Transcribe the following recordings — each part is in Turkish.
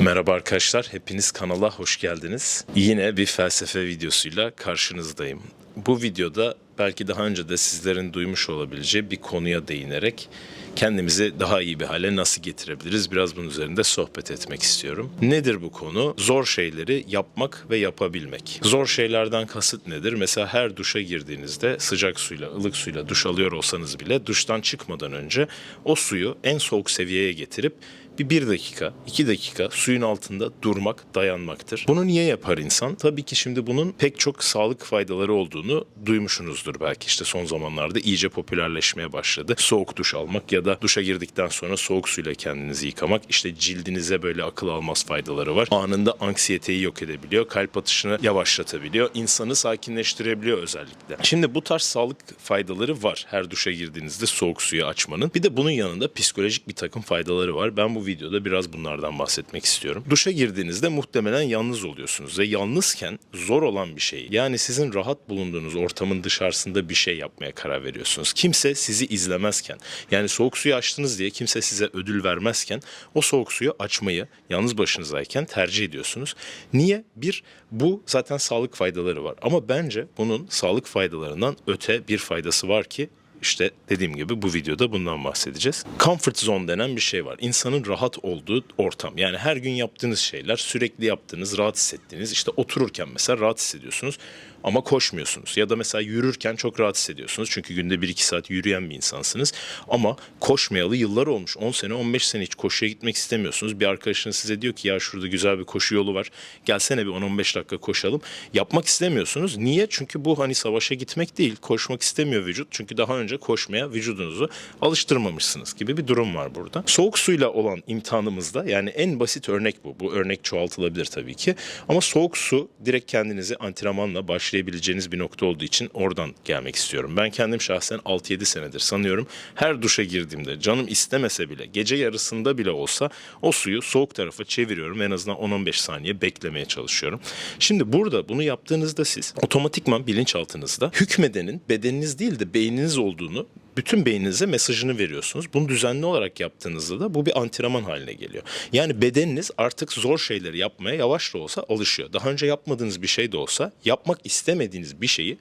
Merhaba arkadaşlar, hepiniz kanala hoş geldiniz. Yine bir felsefe videosuyla karşınızdayım. Bu videoda belki daha önce de sizlerin duymuş olabileceği bir konuya değinerek kendimizi daha iyi bir hale nasıl getirebiliriz biraz bunun üzerinde sohbet etmek istiyorum. Nedir bu konu? Zor şeyleri yapmak ve yapabilmek. Zor şeylerden kasıt nedir? Mesela her duşa girdiğinizde sıcak suyla, ılık suyla duş alıyor olsanız bile duştan çıkmadan önce o suyu en soğuk seviyeye getirip bir bir dakika, iki dakika suyun altında durmak, dayanmaktır. Bunu niye yapar insan? Tabii ki şimdi bunun pek çok sağlık faydaları olduğunu duymuşsunuzdur belki. İşte son zamanlarda iyice popülerleşmeye başladı. Soğuk duş almak ya da duşa girdikten sonra soğuk suyla kendinizi yıkamak. İşte cildinize böyle akıl almaz faydaları var. Anında anksiyeteyi yok edebiliyor. Kalp atışını yavaşlatabiliyor. insanı sakinleştirebiliyor özellikle. Şimdi bu tarz sağlık faydaları var her duşa girdiğinizde soğuk suyu açmanın. Bir de bunun yanında psikolojik bir takım faydaları var. Ben bu videoda biraz bunlardan bahsetmek istiyorum. Duşa girdiğinizde muhtemelen yalnız oluyorsunuz ve yalnızken zor olan bir şey. Yani sizin rahat bulunduğunuz ortamın dışarısında bir şey yapmaya karar veriyorsunuz. Kimse sizi izlemezken yani soğuk suyu açtınız diye kimse size ödül vermezken o soğuk suyu açmayı yalnız başınızdayken tercih ediyorsunuz. Niye? Bir, bu zaten sağlık faydaları var. Ama bence bunun sağlık faydalarından öte bir faydası var ki işte dediğim gibi bu videoda bundan bahsedeceğiz. Comfort zone denen bir şey var. İnsanın rahat olduğu ortam. Yani her gün yaptığınız şeyler, sürekli yaptığınız, rahat hissettiğiniz. işte otururken mesela rahat hissediyorsunuz ama koşmuyorsunuz. Ya da mesela yürürken çok rahat hissediyorsunuz. Çünkü günde 1-2 saat yürüyen bir insansınız. Ama koşmayalı yıllar olmuş. 10 sene, 15 sene hiç koşuya gitmek istemiyorsunuz. Bir arkadaşınız size diyor ki ya şurada güzel bir koşu yolu var. Gelsene bir 10-15 dakika koşalım. Yapmak istemiyorsunuz. Niye? Çünkü bu hani savaşa gitmek değil. Koşmak istemiyor vücut. Çünkü daha önce koşmaya vücudunuzu alıştırmamışsınız gibi bir durum var burada. Soğuk suyla olan imtihanımızda yani en basit örnek bu. Bu örnek çoğaltılabilir tabii ki. Ama soğuk su direkt kendinizi antrenmanla başlayabileceğiniz bir nokta olduğu için oradan gelmek istiyorum. Ben kendim şahsen 6-7 senedir sanıyorum her duşa girdiğimde canım istemese bile gece yarısında bile olsa o suyu soğuk tarafa çeviriyorum. En azından 10-15 saniye beklemeye çalışıyorum. Şimdi burada bunu yaptığınızda siz otomatikman bilinçaltınızda hükmedenin bedeniniz değil de beyniniz olduğunu bütün beyninize mesajını veriyorsunuz. Bunu düzenli olarak yaptığınızda da bu bir antrenman haline geliyor. Yani bedeniniz artık zor şeyleri yapmaya yavaş da olsa alışıyor. Daha önce yapmadığınız bir şey de olsa yapmak istemediğiniz bir şeyi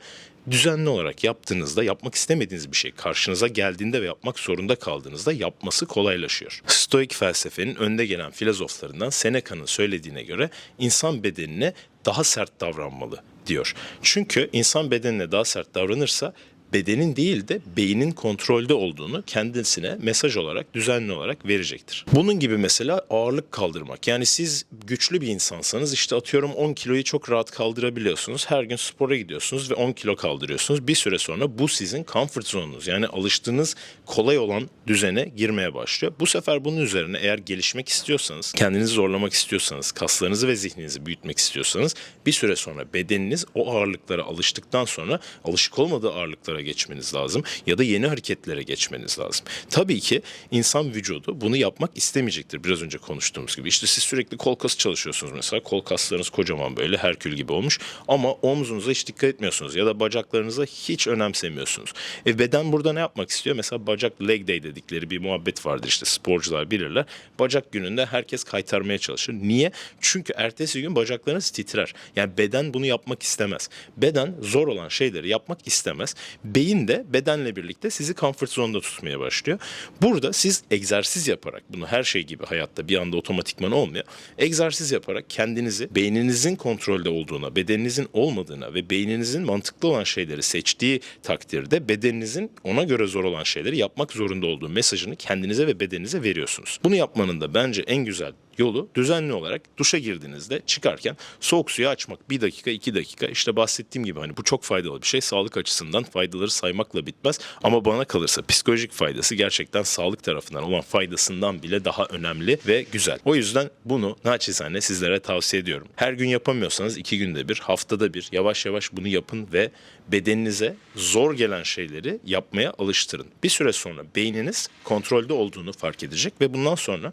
düzenli olarak yaptığınızda yapmak istemediğiniz bir şey karşınıza geldiğinde ve yapmak zorunda kaldığınızda yapması kolaylaşıyor. Stoik felsefenin önde gelen filozoflarından Seneca'nın söylediğine göre insan bedenine daha sert davranmalı diyor. Çünkü insan bedenine daha sert davranırsa bedenin değil de beynin kontrolde olduğunu kendisine mesaj olarak düzenli olarak verecektir. Bunun gibi mesela ağırlık kaldırmak. Yani siz güçlü bir insansanız işte atıyorum 10 kiloyu çok rahat kaldırabiliyorsunuz. Her gün spora gidiyorsunuz ve 10 kilo kaldırıyorsunuz. Bir süre sonra bu sizin comfort zone'unuz. Yani alıştığınız kolay olan düzene girmeye başlıyor. Bu sefer bunun üzerine eğer gelişmek istiyorsanız, kendinizi zorlamak istiyorsanız, kaslarınızı ve zihninizi büyütmek istiyorsanız bir süre sonra bedeniniz o ağırlıklara alıştıktan sonra alışık olmadığı ağırlıklara geçmeniz lazım ya da yeni hareketlere geçmeniz lazım. Tabii ki insan vücudu bunu yapmak istemeyecektir. Biraz önce konuştuğumuz gibi. İşte siz sürekli kol kası çalışıyorsunuz mesela. Kol kaslarınız kocaman böyle herkül gibi olmuş ama omzunuza hiç dikkat etmiyorsunuz ya da bacaklarınıza hiç önemsemiyorsunuz. E beden burada ne yapmak istiyor? Mesela bacak leg day dedikleri bir muhabbet vardır işte sporcular bilirler. Bacak gününde herkes kaytarmaya çalışır. Niye? Çünkü ertesi gün bacaklarınız titrer. Yani beden bunu yapmak istemez. Beden zor olan şeyleri yapmak istemez beyin de bedenle birlikte sizi comfort zone'da tutmaya başlıyor. Burada siz egzersiz yaparak bunu her şey gibi hayatta bir anda otomatikman olmuyor. Egzersiz yaparak kendinizi beyninizin kontrolde olduğuna, bedeninizin olmadığına ve beyninizin mantıklı olan şeyleri seçtiği takdirde bedeninizin ona göre zor olan şeyleri yapmak zorunda olduğu mesajını kendinize ve bedeninize veriyorsunuz. Bunu yapmanın da bence en güzel yolu düzenli olarak duşa girdiğinizde çıkarken soğuk suyu açmak. Bir dakika, iki dakika. İşte bahsettiğim gibi hani bu çok faydalı bir şey. Sağlık açısından faydaları saymakla bitmez. Ama bana kalırsa psikolojik faydası gerçekten sağlık tarafından olan faydasından bile daha önemli ve güzel. O yüzden bunu naçizane sizlere tavsiye ediyorum. Her gün yapamıyorsanız iki günde bir, haftada bir yavaş yavaş bunu yapın ve bedeninize zor gelen şeyleri yapmaya alıştırın. Bir süre sonra beyniniz kontrolde olduğunu fark edecek ve bundan sonra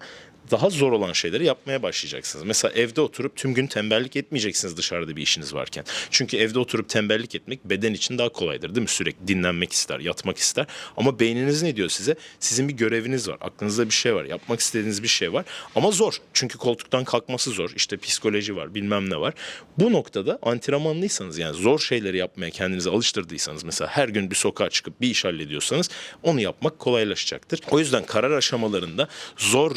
daha zor olan şeyleri yapmaya başlayacaksınız. Mesela evde oturup tüm gün tembellik etmeyeceksiniz dışarıda bir işiniz varken. Çünkü evde oturup tembellik etmek beden için daha kolaydır değil mi? Sürekli dinlenmek ister, yatmak ister. Ama beyniniz ne diyor size? Sizin bir göreviniz var, aklınızda bir şey var, yapmak istediğiniz bir şey var. Ama zor. Çünkü koltuktan kalkması zor. İşte psikoloji var, bilmem ne var. Bu noktada antrenmanlıysanız yani zor şeyleri yapmaya kendinizi alıştırdıysanız mesela her gün bir sokağa çıkıp bir iş hallediyorsanız onu yapmak kolaylaşacaktır. O yüzden karar aşamalarında zor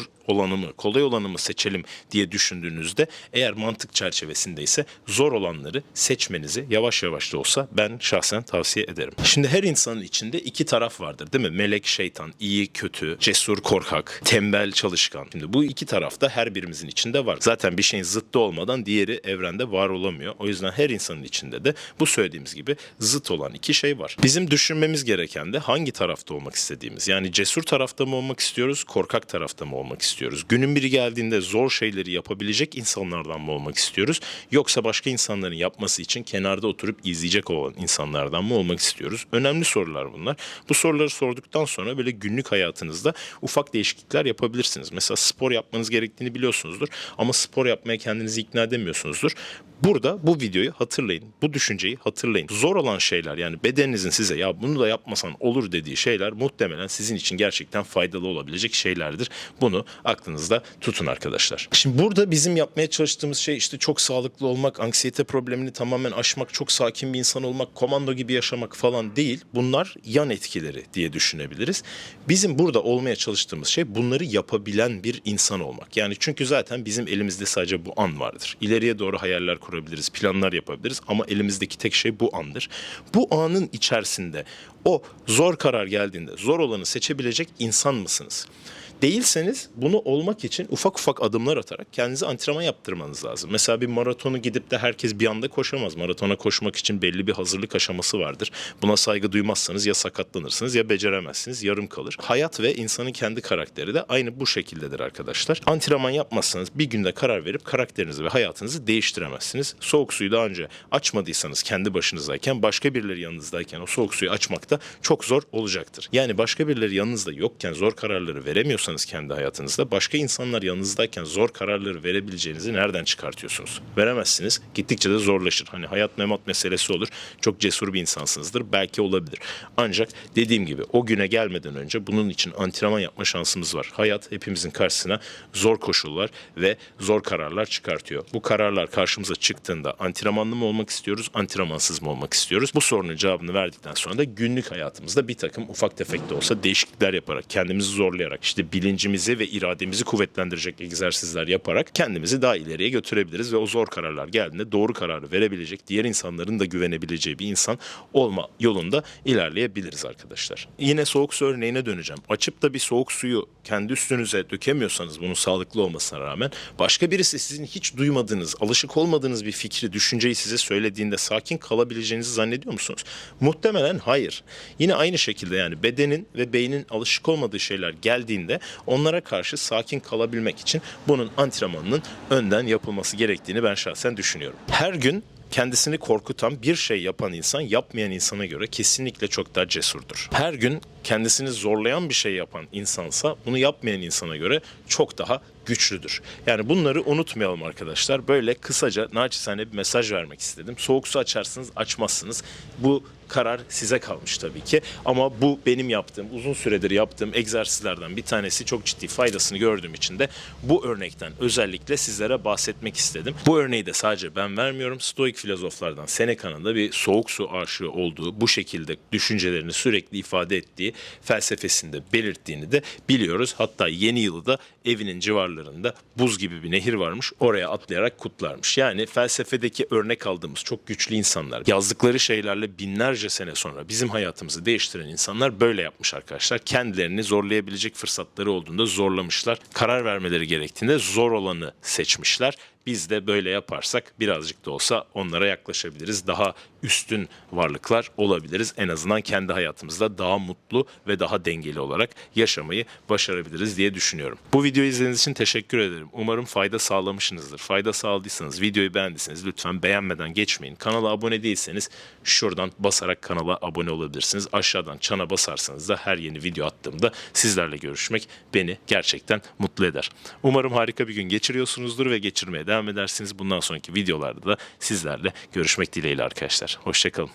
olanı mı, kolay olanı mı seçelim diye düşündüğünüzde eğer mantık çerçevesindeyse zor olanları seçmenizi yavaş yavaş da olsa ben şahsen tavsiye ederim. Şimdi her insanın içinde iki taraf vardır değil mi? Melek, şeytan, iyi, kötü, cesur, korkak, tembel, çalışkan. Şimdi bu iki taraf da her birimizin içinde var. Zaten bir şeyin zıttı olmadan diğeri evrende var olamıyor. O yüzden her insanın içinde de bu söylediğimiz gibi zıt olan iki şey var. Bizim düşünmemiz gereken de hangi tarafta olmak istediğimiz. Yani cesur tarafta mı olmak istiyoruz, korkak tarafta mı olmak istiyoruz? Günün biri geldiğinde zor şeyleri yapabilecek insanlardan mı olmak istiyoruz? Yoksa başka insanların yapması için kenarda oturup izleyecek olan insanlardan mı olmak istiyoruz? Önemli sorular bunlar. Bu soruları sorduktan sonra böyle günlük hayatınızda ufak değişiklikler yapabilirsiniz. Mesela spor yapmanız gerektiğini biliyorsunuzdur ama spor yapmaya kendinizi ikna edemiyorsunuzdur. Burada bu videoyu hatırlayın. Bu düşünceyi hatırlayın. Zor olan şeyler yani bedeninizin size ya bunu da yapmasan olur dediği şeyler muhtemelen sizin için gerçekten faydalı olabilecek şeylerdir. Bunu aklınızda tutun arkadaşlar. Şimdi burada bizim yapmaya çalıştığımız şey işte çok sağlıklı olmak, anksiyete problemini tamamen aşmak, çok sakin bir insan olmak, komando gibi yaşamak falan değil. Bunlar yan etkileri diye düşünebiliriz. Bizim burada olmaya çalıştığımız şey bunları yapabilen bir insan olmak. Yani çünkü zaten bizim elimizde sadece bu an vardır. İleriye doğru hayaller kurabiliriz, planlar yapabiliriz ama elimizdeki tek şey bu andır. Bu anın içerisinde o zor karar geldiğinde zor olanı seçebilecek insan mısınız? Değilseniz bunu olmak için ufak ufak adımlar atarak kendinize antrenman yaptırmanız lazım. Mesela bir maratonu gidip de herkes bir anda koşamaz. Maratona koşmak için belli bir hazırlık aşaması vardır. Buna saygı duymazsanız ya sakatlanırsınız ya beceremezsiniz, yarım kalır. Hayat ve insanın kendi karakteri de aynı bu şekildedir arkadaşlar. Antrenman yapmazsanız bir günde karar verip karakterinizi ve hayatınızı değiştiremezsiniz. Soğuk suyu daha önce açmadıysanız kendi başınızdayken başka birileri yanınızdayken o soğuk suyu açmak da çok zor olacaktır. Yani başka birileri yanınızda yokken zor kararları veremiyorsanız kendi hayatınızda başka insanlar yanınızdayken zor kararları verebileceğinizi nereden çıkartıyorsunuz? Veremezsiniz. Gittikçe de zorlaşır. Hani hayat memat meselesi olur. Çok cesur bir insansınızdır. Belki olabilir. Ancak dediğim gibi o güne gelmeden önce bunun için antrenman yapma şansımız var. Hayat hepimizin karşısına zor koşullar ve zor kararlar çıkartıyor. Bu kararlar karşımıza çıktığında antrenmanlı mı olmak istiyoruz, antrenmansız mı olmak istiyoruz? Bu sorunun cevabını verdikten sonra da günlük hayatımızda bir takım ufak tefek de olsa değişiklikler yaparak, kendimizi zorlayarak, işte bilincimizi ve irademizi kuvvetlendirecek egzersizler yaparak kendimizi daha ileriye götürebiliriz ve o zor kararlar geldiğinde doğru kararı verebilecek, diğer insanların da güvenebileceği bir insan olma yolunda ilerleyebiliriz arkadaşlar. Yine soğuk su örneğine döneceğim. Açıp da bir soğuk suyu kendi üstünüze dökemiyorsanız bunun sağlıklı olmasına rağmen başka birisi sizin hiç duymadığınız, alışık olmadığınız bir fikri, düşünceyi size söylediğinde sakin kalabileceğinizi zannediyor musunuz? Muhtemelen hayır. Yine aynı şekilde yani bedenin ve beynin alışık olmadığı şeyler geldiğinde onlara karşı sakin kalabilmek için bunun antrenmanının önden yapılması gerektiğini ben şahsen düşünüyorum. Her gün kendisini korkutan bir şey yapan insan yapmayan insana göre kesinlikle çok daha cesurdur. Her gün kendisini zorlayan bir şey yapan insansa bunu yapmayan insana göre çok daha güçlüdür. Yani bunları unutmayalım arkadaşlar. Böyle kısaca naçizane bir mesaj vermek istedim. Soğuk su açarsınız, açmazsınız. Bu karar size kalmış tabii ki. Ama bu benim yaptığım, uzun süredir yaptığım egzersizlerden bir tanesi çok ciddi faydasını gördüğüm için de bu örnekten özellikle sizlere bahsetmek istedim. Bu örneği de sadece ben vermiyorum. Stoik filozoflardan Seneca'nın da bir soğuk su aşığı olduğu, bu şekilde düşüncelerini sürekli ifade ettiği felsefesinde belirttiğini de biliyoruz. Hatta yeni yılı da evinin civarlarında buz gibi bir nehir varmış. Oraya atlayarak kutlarmış. Yani felsefedeki örnek aldığımız çok güçlü insanlar yazdıkları şeylerle binlerce sene sonra bizim hayatımızı değiştiren insanlar böyle yapmış arkadaşlar. Kendilerini zorlayabilecek fırsatları olduğunda zorlamışlar. Karar vermeleri gerektiğinde zor olanı seçmişler biz de böyle yaparsak birazcık da olsa onlara yaklaşabiliriz. Daha üstün varlıklar olabiliriz. En azından kendi hayatımızda daha mutlu ve daha dengeli olarak yaşamayı başarabiliriz diye düşünüyorum. Bu videoyu izlediğiniz için teşekkür ederim. Umarım fayda sağlamışsınızdır. Fayda sağladıysanız, videoyu beğendiyseniz lütfen beğenmeden geçmeyin. Kanala abone değilseniz şuradan basarak kanala abone olabilirsiniz. Aşağıdan çana basarsanız da her yeni video attığımda sizlerle görüşmek beni gerçekten mutlu eder. Umarım harika bir gün geçiriyorsunuzdur ve geçirmeye devam edersiniz. Bundan sonraki videolarda da sizlerle görüşmek dileğiyle arkadaşlar. Hoşçakalın.